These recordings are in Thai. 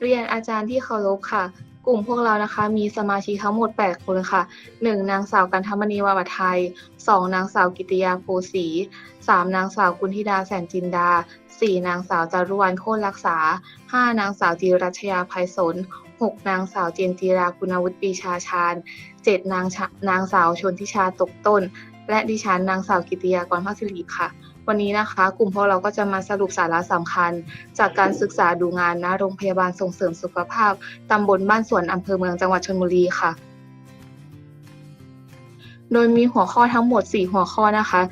เรียนอาจารย์ที่เคารพค่ะ กลุ่มพวกเรานะคะ มีสมาชิกทั้งหมด 8 คนค่ะ 1. นางสาวกันธมณีวาบไทย 2. นางสาวกิติยาโพสี 3. นางสาวกุณธิดาแสนจินดา 4. นางสาวจารุวรรณโคตรรักษา 5. นางสาวจิรัชยาภัยสน 6. นางสาวเจนจีราคุณวุฒิปีชาชาญ 7. นางนางสาวชนทิชาตกต้น และดิฉันนางสาวกิติยากรภาสิริค่ะ วันนี้นะคะ กลุ่มพวกเราก็จะมาสรุปสาระสำคัญ จากการศึกษาดูงานณโรงพยาบาลส่งเสริมสุขภาพตำบลบ้านสวนอำเภอเมืองจังหวัดชลบุรีค่ะ โดยมีหัวข้อทั้งหมด 4 หัวข้อนะคะ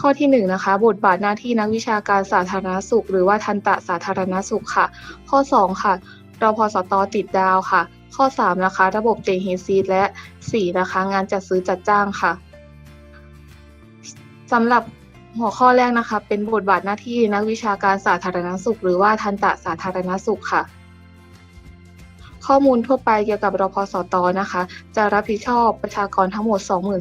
ข้อที่1นะคะ บทบาทหน้าที่นักวิชาการสาธารณสุข หรือว่าทันตะสาธารณสุขค่ะ ข้อ 2 ค่ะรพสตติดดาวค่ะ ข้อ 3 นะคะ ระบบเตเฮซีและ 4 นะคะ งานจัดซื้อจัดจ้างค่ะสำหรับ หัวข้อแรกนะคะเป็นบทบาทหน้าที่นักวิชาการสาธารณสุข หรือว่าทันตสาธารณสุขค่ะ ข้อมูลทั่วไปเกี่ยวกับรพสตนะคะ จะรับผิดชอบประชากรทั้งหมด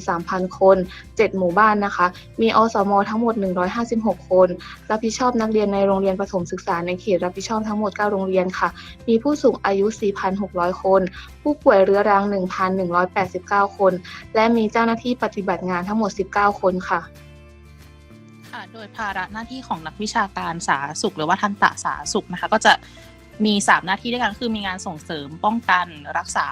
23,000 คน 7 หมู่บ้านนะคะ มีอสมทั้งหมด 156 คน รับผิดชอบนักเรียนในโรงเรียนประถมศึกษาในเขตรับผิดชอบทั้งหมด 9 โรงเรียนค่ะ มีผู้สูงอายุ 4,600 คน ผู้ป่วยเรื้อรัง 1,189 คน และมีเจ้าหน้าที่ปฏิบัติงานทั้งหมด 19 คนค่ะ ค่ะโดยภาระหน้าที่ของนักวิชาการสาธารณสุข หรือว่าทันตะสาธารณสุขนะคะ ก็จะมี3หน้าที่ด้วยกันคือมีงานส่งเสริมป้องกันรักษา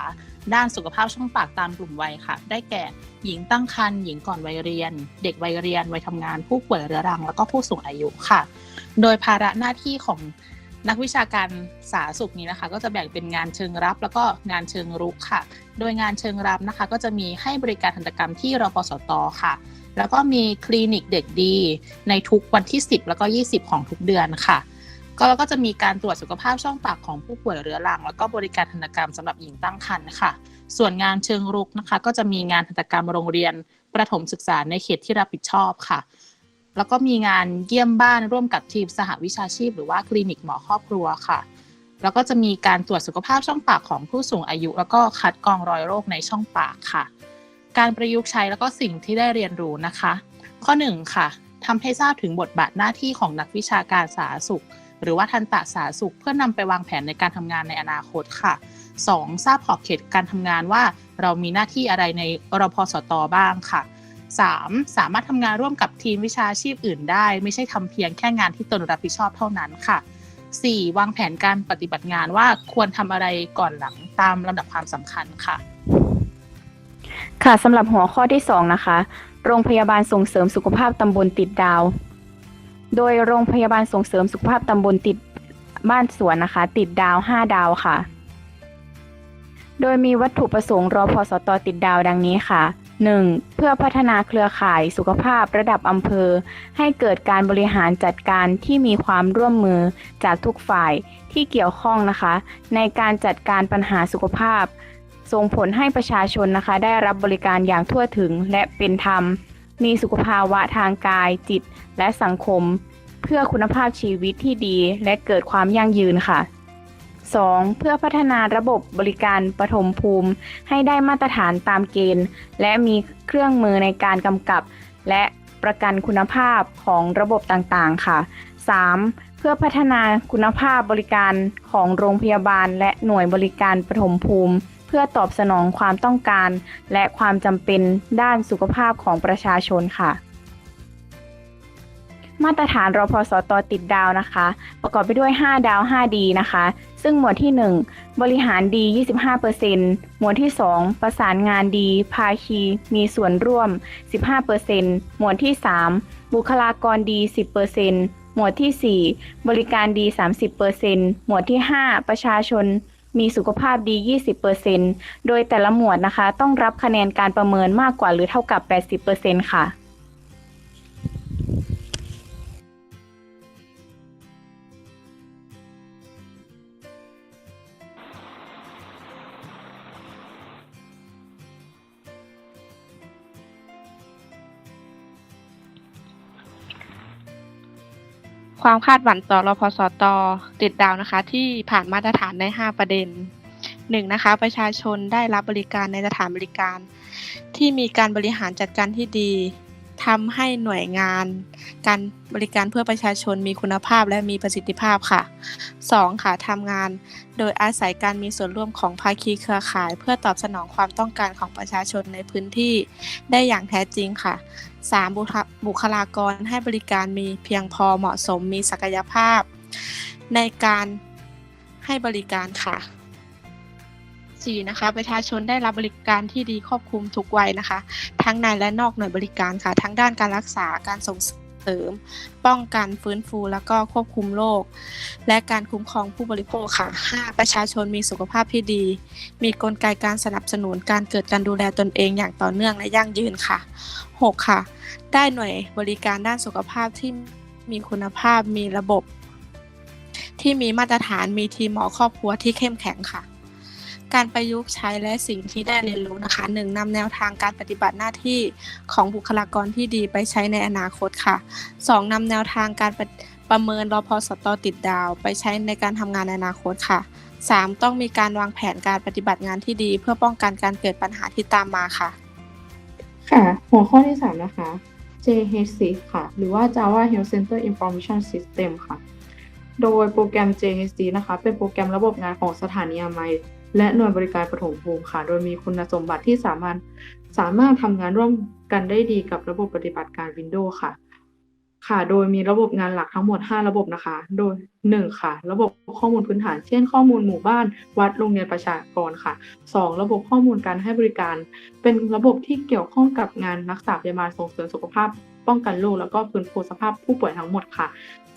ด้านสุขภาพช่องปากตามกลุ่มวัยค่ะ ได้แก่หญิงตั้งครรภ์หญิงก่อนวัยเรียน เด็กวัยเรียนวัยทำงาน ผู้ป่วยเรื้อรัง แล้วก็ผู้สูงอายุค่ะ โดยภาระหน้าที่ของนักวิชาการสาธารณสุขนี้นะคะ ก็จะแบ่งเป็นงานเชิงรับ แล้วก็งานเชิงรุกค่ะ โดยงานเชิงรับนะคะ ก็จะมีให้บริการทันตกรรมที่รพสตค่ะ แล้วก็มีคลินิกเด็กดี ในทุกวันที่ 10 แล้วก็ 20 ของทุกเดือนค่ะ ก็แล้วก็จะมีการตรวจสุขภาพช่องปากของผู้ป่วยเรื้อรัง แล้วก็บริการทันตกรรมสำหรับหญิงตั้งครรภ์ค่ะ ส่วนงานเชิงรุกนะคะ ก็จะมีงานทันตกรรมโรงเรียนประถมศึกษาในเขตที่รับผิดชอบค่ะ แล้วก็มีงานเยี่ยมบ้านร่วมกับทีมสหวิชาชีพ หรือว่าคลินิกหมอครอบครัวค่ะแล้วก็จะมีการตรวจสุขภาพช่องปากของผู้สูงอายุ แล้วก็คัดกรองรอยโรคในช่องปากค่ะ การประยุกต์ใช้แล้วก็สิ่งที่ได้เรียนรู้นะคะ ข้อ 1 ค่ะทำให้ทราบถึงบทบาทหน้าที่ของนักวิชาการสาธารณสุข หรือว่าทันตะสาธารณสุข เพื่อนำไปวางแผนในการทำงานในอนาคตค่ะ 2. ทราบขอบเขตการทำงานว่า เรามีหน้าที่อะไรในรพสตบ้างค่ะ 3. สามารถทำงานร่วมกับทีมวิชาชีพอื่นได้ ไม่ใช่ทำเพียงแค่งานที่ตนรับผิดชอบเท่านั้นค่ะ 4. วางแผนการปฏิบัติงานว่าควรทำอะไรก่อนหลังตามลำดับความสำคัญค่ะ ค่ะสำหรับหัวข้อที่ 2 นะคะ โรงพยาบาลส่งเสริมสุขภาพตำบลติดดาว โดยโรงพยาบาลส่งเสริมสุขภาพตำบลติดบ้านสวนนะคะ ติดดาว 5 ดาวค่ะ โดยมีวัตถุประสงค์รอพสตติดดาวดังนี้ค่ะ 1. เพื่อพัฒนาเครือข่ายสุขภาพระดับอำเภอ ให้เกิดการบริหารจัดการที่มีความร่วมมือจากทุกฝ่ายที่เกี่ยวข้องนะคะ ในการจัดการปัญหาสุขภาพ ส่งผลให้ประชาชนนะคะ ได้รับบริการอย่างทั่วถึงและเป็นธรรม มีสุขภาวะทางกาย จิต และสังคม เพื่อคุณภาพชีวิตที่ดีและเกิดความยั่งยืนค่ะ 2. เพื่อพัฒนาระบบบริการปฐมภูมิ ให้ได้มาตรฐานตามเกณฑ์ และมีเครื่องมือในการกำกับ และประกันคุณภาพของระบบต่างๆ ค่ะ 3. เพื่อพัฒนาคุณภาพบริการของโรงพยาบาล และหน่วยบริการปฐมภูมิ เพื่อตอบสนองความต้องการ และความจำเป็นด้านสุขภาพของประชาชนค่ะ มาตรฐานรพสตติดดาวนะคะ ประกอบไปด้วย 5 ดาว 5 ดีนะคะ ซึ่งหมวดที่ 1 บริหารดี 25%หมวดที่ 2 ประสานงานดี ภาคีมีส่วนร่วม 15%หมวดที่ 3 บุคลากรดี 10%หมวดที่ 4 บริการดี 30%หมวดที่ 5 ประชาชน มีสุขภาพดี 20%โดยแต่ละหมวดนะคะ ต้องรับคะแนนการประเมินมากกว่าหรือเท่ากับ 80%ค่ะ ความคาดหวังต่อรพสตติดดาวนะคะ ที่ผ่านมาตรฐานใน 5 ประเด็น 1. นะคะ ประชาชนได้รับบริการในสถานบริการ ที่มีการบริหารจัดการที่ดีทำให้หน่วยงาน การบริการเพื่อประชาชนมีคุณภาพและมีประสิทธิภาพค่ะ 2. ค่ะทำงานโดยอาศัยการมีส่วนร่วมของภาคีเครือข่าย เพื่อตอบสนองความต้องการของประชาชนในพื้นที่ได้อย่างแท้จริงค่ะ 3. บุคลาบุคลากรให้บริการมีเพียงพอเหมาะสมมีศักยภาพ ในการให้บริการค่ะ 4. นะคะประชาชนได้รับบริการที่ดีครอบคลุมทุกวัยนะคะ ทั้งในและนอกหน่วยบริการค่ะ ทั้งด้านการรักษาการส่ง เสริม ป้องกันฟื้นฟู แล้วก็ควบคุมโรคและการคุ้มครองผู้บริโภคค่ะ 5. ประชาชนมีสุขภาพที่ดี มีกลไกการสนับสนุนการเกิดการดูแลตนเองอย่างต่อเนื่องและยั่งยืนค่ะ 6. ค่ะ ได้หน่วยบริการด้านสุขภาพที่มีคุณภาพมีระบบ ที่มีมาตรฐานมีทีมหมอครอบครัวที่เข้มแข็งค่ะ การประยุกต์ใช้และสิ่งที่ได้เรียนรู้นะคะหนึ่งนำแนวทางการปฏิบัติหน้าที่ของบุคลากรที่ดีไปใช้ในอนาคตค่ะสองนำแนวทางการประประเมินรอพอสตอติดดาว ไปใช้ในการทำงานในอนาคตค่ะสามต้องมีการวางแผนการปฏิบัติงานที่ดี เพื่อป้องกันการเกิดปัญหาที่ตามมาค่ะ ค่ะ หัวข้อที่ 3 นะคะ JHC ค่ะ หรือว่า Java Health Center Information System ค่ะ โดยโปรแกรม JHC นะคะ เป็นโปรแกรมระบบงานของสถานีอนามัย และหน่วยบริการปฐมภูมิค่ะ โดยมีคุณสมบัติที่สามารถสามารถทำงานร่วมกันได้ดีกับระบบปฏิบัติการ Windows ค่ะ ค่ะ โดยมีระบบงานหลักทั้งหมด 5 ระบบนะคะ โดย 1 ค่ะ ระบบข้อมูลพื้นฐาน เช่น ข้อมูลหมู่บ้าน วัด โรงเรียนประชากรค่ะ 2 ระบบข้อมูลการให้บริการ เป็นระบบที่เกี่ยวข้องกับงานรักษาพยาบาลส่งเสริมสุขภาพ ป้องกันโรคแล้วก็ฟื้นฟูสภาพผู้ป่วยทั้งหมดค่ะ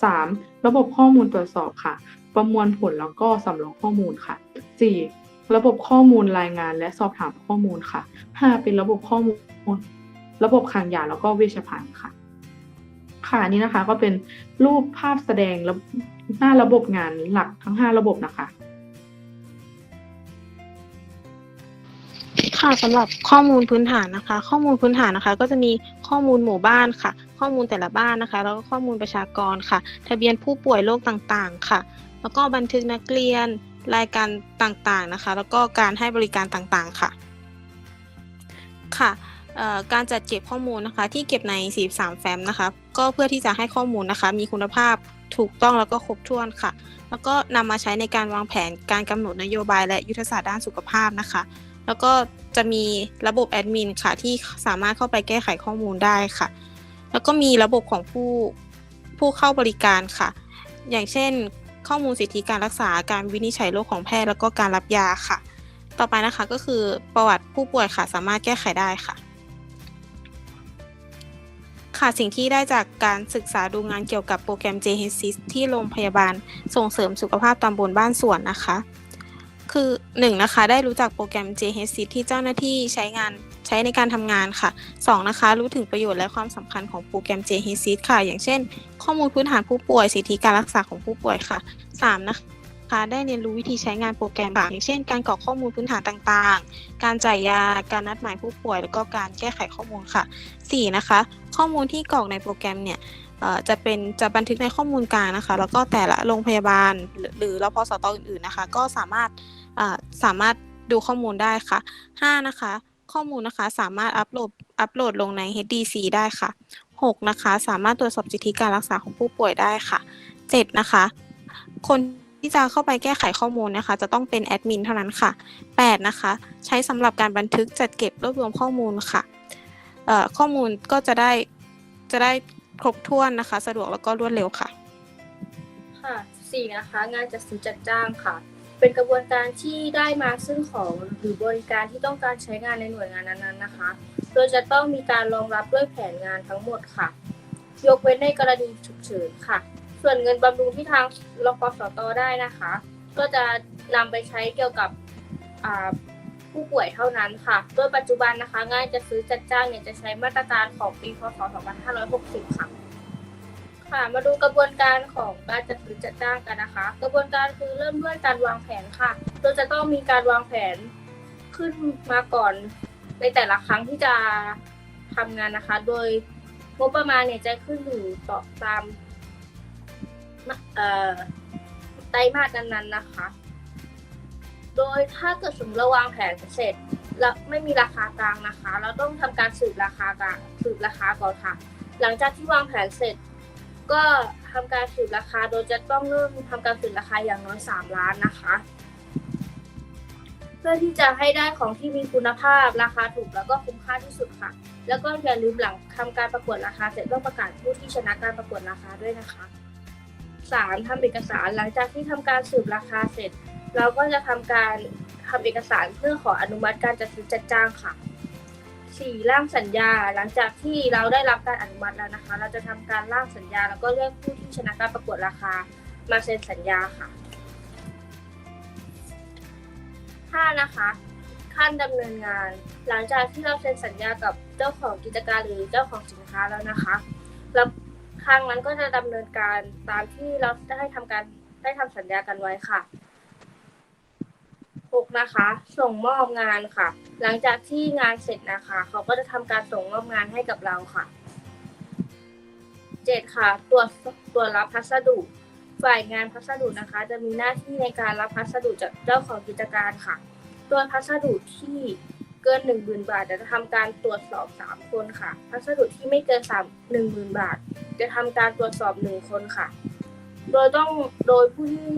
3. ระบบข้อมูลตรวจสอบค่ะ ประมวลผลแล้วก็สำรองข้อมูลค่ะ 4. ระบบข้อมูลรายงานและสอบถามข้อมูลค่ะ 5. เป็นระบบข้อมูล ระบบคลังยาแล้วก็เวชภัณฑ์ค่ะ ค่ะนี้นะคะก็เป็นรูปภาพแสดงหน้าระบบงานหลักทั้ง 5 ระบบนะคะ ค่ะสำหรับข้อมูลพื้นฐานนะคะ ข้อมูลพื้นฐานนะคะ ก็จะมีข้อมูลหมู่บ้านค่ะ ข้อมูลแต่ละบ้านนะคะ แล้วก็ข้อมูลประชากรค่ะ ทะเบียนผู้ป่วยโรคต่างๆ ค่ะ แล้วก็บันทึกนักเรียน รายการต่างๆนะคะ แล้วก็การให้บริการต่างๆค่ะ ค่ะการจัดเก็บข้อมูลนะคะ ที่เก็บใน 43 แฟ้มนะคะ ก็เพื่อที่จะให้ข้อมูลนะคะ มีคุณภาพถูกต้องแล้วก็ครบถ้วนค่ะ แล้วก็นำมาใช้ในการวางแผนการกำหนดนโยบายและยุทธศาสตร์ด้านสุขภาพนะคะ แล้วก็จะมีระบบแอดมินค่ะ ที่สามารถเข้าไปแก้ไขข้อมูลได้ค่ะ แล้วก็มีระบบของผู้ผู้เข้าบริการค่ะ อย่างเช่น ข้อมูลสิทธิการรักษาการวินิจฉัยโรคของแพทย์แล้วก็การรับยาค่ะ ต่อไปนะคะก็คือประวัติผู้ป่วยค่ะสามารถแก้ไขได้ค่ะ ค่ะสิ่งที่ได้จากการศึกษาดูงานเกี่ยวกับโปรแกรม JHSIS ที่โรงพยาบาลส่งเสริมสุขภาพตำบลบ้านสวนนะคะ คือหนึ่งนะคะได้รู้จักโปรแกรม JHSIS ที่เจ้าหน้าที่ใช้งาน ช้ในการทำงานค่ะสองนะคะ รู้ถึงประโยชน์และความสำคัญของโปรแกรม JHSIS ค่ะ อย่างเช่น ข้อมูลพื้นฐานผู้ป่วย สิทธิการรักษาของผู้ป่วยค่ะสามนะคะ ได้เรียนรู้วิธีใช้งานโปรแกรมค่ะอย่างเช่น การกรอกข้อมูลพื้นฐานต่างๆ การจ่ายยา การนัดหมายผู้ป่วย แล้วก็การแก้ไขข้อมูลค่ะสี่นะคะ ข้อมูลที่กรอกในโปรแกรมเนี่ยจะเป็นจะบันทึกในข้อมูลกลางนะคะ แล้วก็แต่ละโรงพยาบาลหรือหรือรพสตอื่นๆนะคะ ก็สามารถสามารถดูข้อมูลได้ค่ะ 5 นะคะ ข้อมูลนะคะ สามารถอัปโหลดอัปโหลดลงใน HDC ได้ค่ะ 6 นะคะ สามารถตรวจสอบสิทธิการรักษาของผู้ป่วยได้ค่ะ 7 นะคะ คนที่จะเข้าไปแก้ไขข้อมูลนะคะ จะต้องเป็นแอดมินเท่านั้นค่ะ 8 นะคะ ใช้สำหรับการบันทึกจัดเก็บรวบรวมข้อมูลค่ะข้อมูลก็จะได้จะได้ครบถ้วนนะคะ สะดวกแล้วก็รวดเร็วค่ะ ค่ะสี่นะคะ งานจัดซื้อจัดจ้างค่ะ เป็นกระบวนการที่ได้มาซึ่งของหรือบริการที่ต้องการใช้งานในหน่วยงานนั้นๆนะคะ โดยจะต้องมีการรองรับด้วยแผนงานทั้งหมดค่ะ ยกเว้นในกรณีฉุกเฉินค่ะ ส่วนเงินบำรุงที่ทางรปสตได้นะคะ ก็จะนำไปใช้เกี่ยวกับผู้ป่วยเท่านั้นค่ะ โดยปัจจุบันนะคะ ง่านจัดซื้อจัดจ้างเนี่ยจะใช้มาตรการของปีพศ 2560 ค่ะ ค่ะมาดูกระบวนการของการจัดซื้อจัดจ้างกันนะคะ กระบวนการคือเริ่มด้วยการวางแผนค่ะโดยจะต้องมีการวางแผนขึ้นมาก่อนในแต่ละครั้งที่จะทำงานนะคะ โดยงบประมาณเนี่ยจะขึ้นอยู่ต่อตามไตรมาสนั้นๆนะคะ โดยถ้าเกิดสมมติเราวางแผนเสร็จแล้วไม่มีราคากลางนะคะ เราต้องทำการสืบราคากลางสืบราคาก่อนค่ะ หลังจากที่วางแผนเสร็จ ก็ทำการสืบราคาโดยจะต้องเริ่มทำการสืบราคาอย่างน้อย 3 ล้านนะคะ เพื่อที่จะให้ได้ของที่มีคุณภาพราคาถูกแล้วก็คุ้มค่าที่สุดค่ะ แล้วก็อย่าลืมหลังทำการประกวดราคาเสร็จต้องประกาศผู้ที่ชนะการประกวดราคาด้วยนะคะสามทำเอกสารหลังจากที่ทำการสืบราคาเสร็จ เราก็จะทำการทำเอกสารเพื่อขออนุมัติการจัดซื้อจัดจ้างค่ะ สี่ร่างสัญญา หลังจากที่เราได้รับการอนุมัติแล้วนะคะ เราจะทำการร่างสัญญา แล้วก็เลือกผู้ที่ชนะการประกวดราคา มาเซ็นสัญญาค่ะห้านะคะขั้นดำเนินงาน หลังจากที่เราเซ็นสัญญากับเจ้าของกิจการหรือเจ้าของสินค้าแล้วนะคะแล้วทางนั้นก็จะดำเนินการตามที่เราได้ทำการได้ทำสัญญากันไว้ค่ะ หกนะคะ ส่งมอบงานค่ะ หลังจากที่งานเสร็จนะคะ เขาก็จะทำการส่งมอบงานให้กับเราค่ะเจ็ดค่ะ ตรวจตรวจรับพัสดุ ฝ่ายงานพัสดุนะคะ จะมีหน้าที่ในการรับพัสดุจากเจ้าของกิจการค่ะโดยพัสดุที่เกินหนึ่งหมื่นบาท จะทำการตรวจสอบสามคนค่ะ พัสดุที่ไม่เกินสามหนึ่งหมื่นบาท จะทำการตรวจสอบหนึ่งคนค่ะ โดยต้องโดยผู้ที่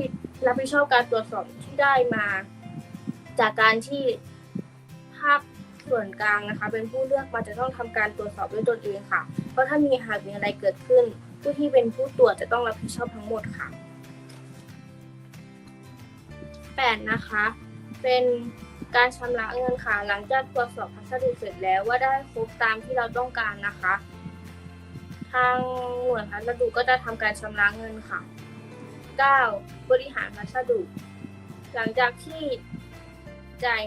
รับผิดชอบการตรวจสอบที่ได้มา จากการที่ภาคส่วนกลางนะคะ เป็นผู้เลือกมาจะต้องทำการตรวจสอบด้วยตนเองค่ะ เพราะถ้ามีหากมีอะไรเกิดขึ้น ผู้ที่เป็นผู้ตรวจจะต้องรับผิดชอบทั้งหมดค่ะแปดนะคะ เป็นการชำระเงินค่ะ หลังจากตรวจสอบพัสดุเสร็จแล้วว่าได้ครบตามที่เราต้องการนะคะ ทางหน่วยพัสดุก็จะทำการชำระเงินค่ะ 9. บริหารพัสดุ หลังจากที่ จ่าย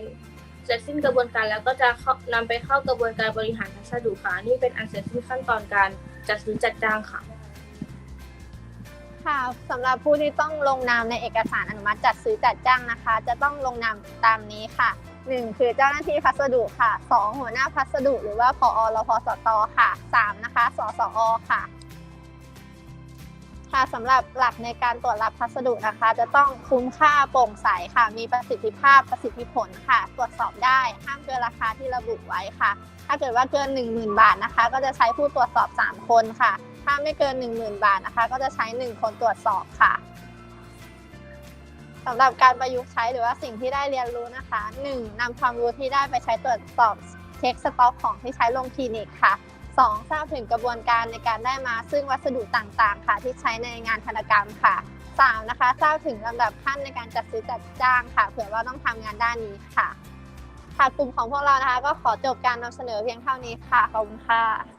เสร็จสิ้นกระบวนการแล้วก็จะเขานำไปเข้ากระบวนการบริหารพัสดุค่ะนี่เป็นอันเสร็จสิ้นขั้นตอนการจัดซื้อจัดจ้างค่ะ ค่ะสำหรับผู้ที่ต้องลงนามในเอกสารอนุมัติจัดซื้อจัดจ้างนะคะ จะต้องลงนามตามนี้ค่ะ 1 คือเจ้าหน้าที่พัสดุค่ะ 2 หัวหน้าพัสดุ หรือว่าผอรพสตค่ะ 3 นะคะ สสอค่ะ ค่ะสำหรับหลักในการตรวจรับพัสดุนะคะ จะต้องคุ้มค่าโปร่งใสค่ะ มีประสิทธิภาพประสิทธิผลค่ะ ตรวจสอบได้ห้ามเกินราคาที่ระบุไว้ค่ะ ถ้าเกิดว่าเกิน 10,000 บาทนะคะ ก็จะใช้ผู้ตรวจสอบ 3 คนค่ะ ถ้าไม่เกิน 10,000 บาทนะคะ ก็จะใช้ 1 คนตรวจสอบค่ะสำหรับการประยุกต์ใช้หรือว่าสิ่งที่ได้เรียนรู้นะคะ 1. นำความรู้ที่ได้ไปใช้ตรวจสอบเช็คสต็อกของที่ใช้ลงคลินิกค่ะ 2. ทราบถึงกระบวนการในการได้มาซึ่งวัสดุต่างๆ ค่ะ ที่ใช้ในงานธนกรรมค่ะ 3. นะคะทราบถึงลำดับขั้นในการจัดซื้อจัดจ้างค่ะ เผื่อว่าต้องทำงานด้านนี้ค่ะค่ะกลุ่มของพวกเรานะคะ ก็ขอจบการนำเสนอเพียงเท่านี้ค่ะขอบคุณค่ะ